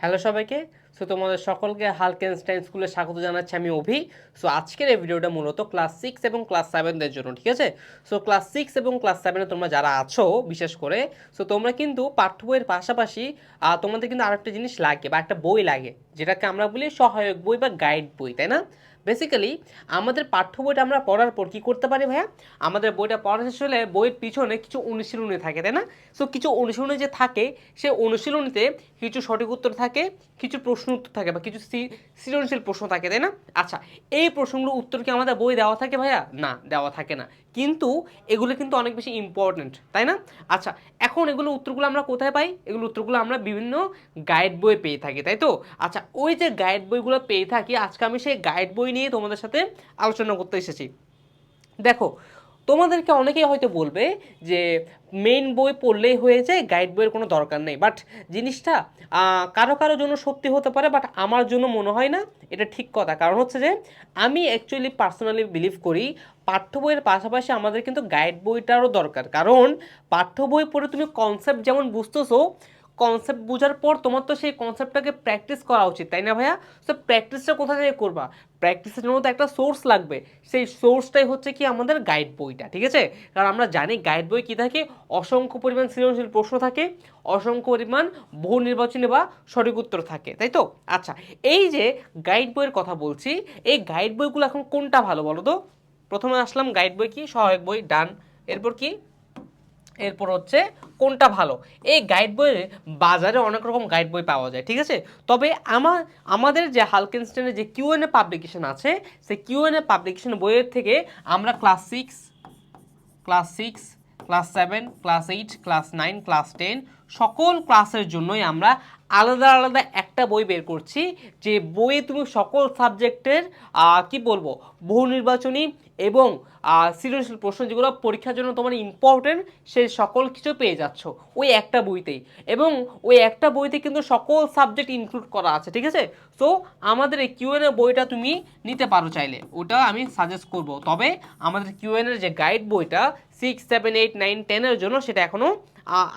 Hello সবাইকে। So তোমাদের সকলকে হালকেনস্টাইন স্কুলে স্বাগত জানাচ্ছি আমি অভি। সো আজকের এই ভিডিওটা মূলত ক্লাস সিক্স এবং ক্লাস সেভেনদের জন্য, ঠিক আছে? সো ক্লাস সিক্স এবং ক্লাস সেভেনে তোমরা যারা আছো, বিশেষ করে সো তোমরা কিন্তু পাঠ্য বইয়ের পাশাপাশি তোমাদের কিন্তু আরেকটা জিনিস লাগে বা একটা বই লাগে, যেটাকে আমরা বলি সহায়ক বই বা গাইড বই, তাই না? বেসিক্যালি আমাদের পাঠ্য বইটা আমরা পড়ার পর কী করতে পারি ভাইয়া? আমাদের বইটা পড়া শেষ হলে বইয়ের পিছনে কিছু অনুশীলনী থাকে, তাই না? সো কিছু অনুশীলনী যে থাকে সে অনুশীলনীতে কিছু সঠিক উত্তর থাকে, কিছু প্রশ্ন উত্তর থাকে বা কিছু সৃজনশীল প্রশ্ন থাকে, তাই না? আচ্ছা এই প্রশ্নগুলোর উত্তর কি আমাদের বই দেওয়া থাকে ভাইয়া? না, দেওয়া থাকে না। কিন্তু এগুলো কিন্তু অনেক বেশি ইম্পর্ট্যান্ট তাই না? আচ্ছা এখন এগুলো উত্তরগুলো আমরা কোথায় পাই? এগুলো উত্তরগুলো আমরা বিভিন্ন গাইড বই পেয়ে থাকি, তাই তো? আচ্ছা ওই যে গাইড বইগুলো পেয়ে থাকি, আজকে আমি সেই গাইড বই নিয়ে তোমাদের সাথে আলোচনা করতে এসেছি। দেখো তোমাদেরকে অনেকেই হয়তো বলবে যে মেইন বই পড়লেই হয়ে যায় গাইড বইয়ের কোনো দরকার নেই। বাট জিনিসটা কারও কারও জন্য সত্যি হতে পারে বাট আমার জন্য মনে হয় না, এটা ঠিক কথা। কারণ হচ্ছে যে, আমি অ্যাকচুয়ালি পার্সোনালি বিলিভ করি, পাঠ্য বইয়ের পাশাপাশি আমাদের কিন্তু গাইড বইটারও দরকার। কারণ পাঠ্য বই পড়ে তুমি কনসেপ্ট যেমন বুঝতেছো কনসেপ্ট বোঝার পর তোমার তো সেই কনসেপ্টটাকে প্র্যাকটিস করা উচিত, তাই না ভাইয়া? সো প্র্যাকটিসটা কোথা থেকে করবা? প্র্যাকটিসের জন্য তো একটা সোর্স লাগবে। সেই সোর্সটাই হচ্ছে কি আমাদের গাইড বইটা, ঠিক আছে? কারণ আমরা জানি গাইড বই কী থাকে? অসংখ্য পরিমাণ সৃজনশীল প্রশ্ন থাকে, অসংখ্য পরিমাণ বহু নির্বাচনী বা সঠিক উত্তর থাকে, তাই তো? আচ্ছা এই যে গাইড বইয়ের কথা বলছি, এই গাইড বইগুলো এখন কোনটা ভালো বলো তো? প্রথমে আসলাম গাইড বই কি? সহায়ক বই ডান এরপর কি? এরপর হচ্ছে কোনটা ভালো? এই গাইড বইয়ের বাজারে অনেক রকম গাইড বই পাওয়া যায়, ঠিক আছে? তবে আমার আমাদের যে হালকেনস্টেনের যে কিউএনএ পাবলিকেশন আছে, সেই কিউএনএ পাবলিকেশন বইয়ের থেকে আমরা class six class six class seven, class eight, class nine, class ten, সকল ক্লাসের জন্যই আমরা আলাদা আলাদা একটা বই বের করছি, যে বইয়ে তুমি সকল সাবজেক্টের কি বলব, বহু নির্বাচনী এবং সৃজনশীল প্রশ্ন যেগুলো পরীক্ষার জন্য তোমার ইম্পর্টেন্ট সেই সকল কিছু পেয়ে যাচ্ছ ওই একটা বইতেই। এবং ওই একটা বইতে কিন্তু সকল সাবজেক্ট ইনক্লুড করা আছে, ঠিক আছে? সো আমাদের এই কিউএনএ বইটা তুমি নিতে পারো চাইলে। ওটা আমি সাজেস্ট করব। তবে আমাদের কিউএনএর যে গাইড বইটা সিক্স সেভেন এইট নাইন টেনের জন্য সেটা এখনও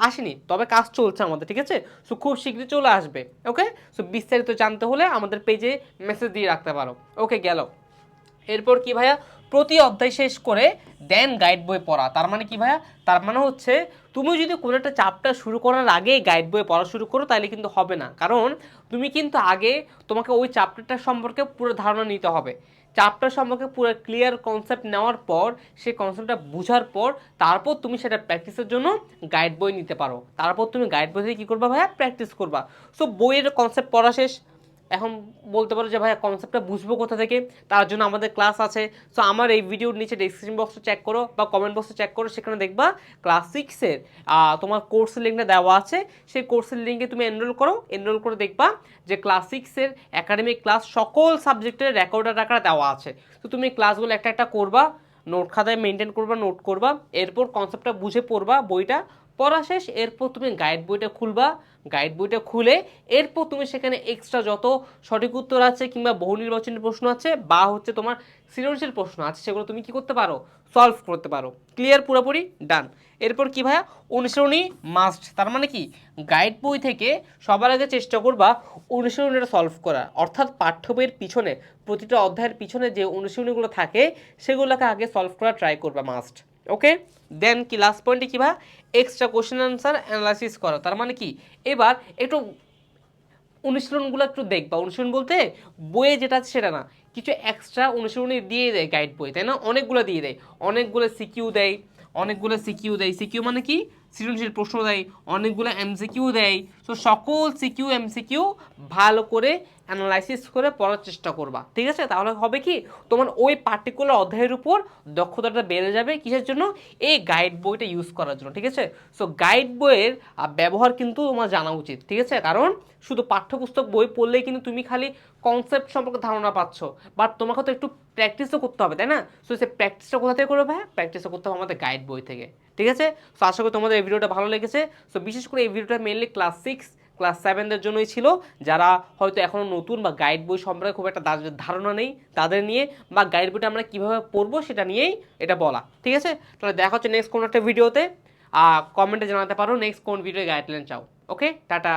আসেনি। তবে কাজ চলছে আমাদের, ঠিক আছে? সো খুব শীঘ্রই চলে আসবে ওকে সো বিস্তারিত জানতে হলে আমাদের পেজে মেসেজ দিয়ে রাখতে পারো। ওকে গেল। এরপর কি ভাইয়া? প্রতি অধ্যায় শেষ করে দেন গাইড বই পড়া। তার মানে কি ভাইয়া? তার মানে হচ্ছে, তুমি যদি কোনো একটা চাপটা শুরু করার আগে গাইড বই পড়া শুরু করো, তাহলে কিন্তু হবে না। কারণ, তুমি কিন্তু আগে তোমাকে ওই চ্যাপ্টারটা সম্পর্কে পুরো ধারণা নিতে হবে। চ্যাপ্টার সম্পর্কে পুরো ক্লিয়ার কনসেপ্ট নেওয়ার পর, সেই কনসেপ্টটা বোঝার পর, তারপর তুমি সেটা প্র্যাকটিসের জন্য গাইড বই নিতে পারো। তারপর তুমি গাইড বই থেকে কী করবা ভাইয়া? প্র্যাকটিস করবা। সো বইয়ের কনসেপ্ট পড়া শেষ। এখন বলতে পারো যে ভাইয়া কনসেপ্টটা বুঝব কোথা থেকে, তার জন্য আমাদের ক্লাস আছে। সো আমার এই ভিডিওর নিচে ডিসক্রিপশন বক্সে চেক করো বা কমেন্ট বক্সে চেক করো, সেখানে দেখবা ক্লাস সিক্সের তোমার কোর্সের লিঙ্কটা দেওয়া আছে। সেই কোর্সের লিঙ্কে তুমি এনরোল করো এনরোল করে দেখবা যে ক্লাস সিক্সের একাডেমিক ক্লাস সকল সাবজেক্টের রেকর্ডার আকারে দেওয়া আছে। তো তুমি ক্লাসগুলো একটা একটা করবা নোট খাতায় মেনটেন করবা নোট করবা, এরপর কনসেপ্টটা বুঝে পড়বা, বইটা পড়া শেষ, এরপর তুমি গাইড বইটা খুলবা। গাইড বইটা খুলে এরপর তুমি সেখানে এক্সট্রা যত সঠিক উত্তর আছে কিংবা বহু নির্বাচনী প্রশ্ন আছে বা হচ্ছে তোমার সৃজনশীল প্রশ্ন আছে, সেগুলো তুমি কি করতে পারো? সলভ করতে পারো। ক্লিয়ার পুরোপুরি? ডান এরপর কি ভাইয়া? অনুসরণী মাস্ট তার মানে কি? গাইড বই থেকে সবার আগে চেষ্টা করবা অনুসরণীটা সলভ করা অর্থাৎ পাঠ্য বইয়ের পিছনে, প্রতিটা অধ্যায়ের পিছনে যে অনুশীলনীগুলো থাকে, সেগুলোকে আগে সলভ করা ট্রাই করবা মাস্ট ওকে দেন কি লাস্ট পয়েন্টে কী ভাই? এক্সট্রা কোশ্চেন আনসার অ্যানালাইসিস করা। তার মানে কি? এবার একটু অনুশীলনগুলো একটু দেখবা অনুশীলন বলতে বইয়ে যেটা আছে সেটা না। কিছু এক্সট্রা অনুশীলনী দিয়ে দেয় গাইড বই, তাই না? অনেকগুলো দিয়ে দেয়। অনেকগুলো সিকিউ দেয়, অনেকগুলো সিকিউ দেয়। সিকিউ মানে কি? সৃজনশীল প্রশ্ন দেয়, অনেকগুলো এমসিকিউ দেয়। তো সকল সিকিউ এমসিকিউ ভালো করে অ্যানালাইসিস করে পড়ার চেষ্টা করবা। ঠিক আছে? তাহলে হবে কি? তোমার ওই পার্টিকুলার অধ্যায়ের উপর দক্ষতাটা বেড়ে যাবে কিসের জন্য? এই গাইড বইটা ইউজ করার জন্য। ঠিক আছে? সো গাইড বইয়ের ব্যবহার কিন্তু তোমার জানা উচিত। ঠিক আছে? কারণ শুধু পাঠ্যপুস্তক বই পড়লেই কিন্তু তুমি খালি কনসেপ্ট সম্পর্কে ধারণা পাচ্ছ। বাট তোমাকে তো একটু প্র্যাকটিসও করতে হবে, তাই না? সো সে প্র্যাকটিসটা কোথা থেকে করবে ভাই প্র্যাকটিসটা করতে হবে আমাদের গাইড বই থেকে। ঠিক আছে? সো আশা করি তোমাদের এই ভিডিওটা ভালো লেগেছে। সো বিশেষ করে এই ভিডিওটা মেনলি ক্লাস সিক্স ক্লাস সেভেনদের জন্যই ছিল। যারা হয়তো এখনও নতুন বা গাইড বই সম্পর্কে খুব একটা ধারণা নেই তাদের নিয়ে বা গাইড বইটা আমরা কীভাবে পড়ব সেটা নিয়েই এটা বলা। ঠিক আছে? তাহলে দেখা হচ্ছে নেক্সট কোনো একটা ভিডিওতে আর কমেন্টে জানাতে পারো নেক্সট কোন ভিডিও গাইডলাইন চাও। ওকে টাটা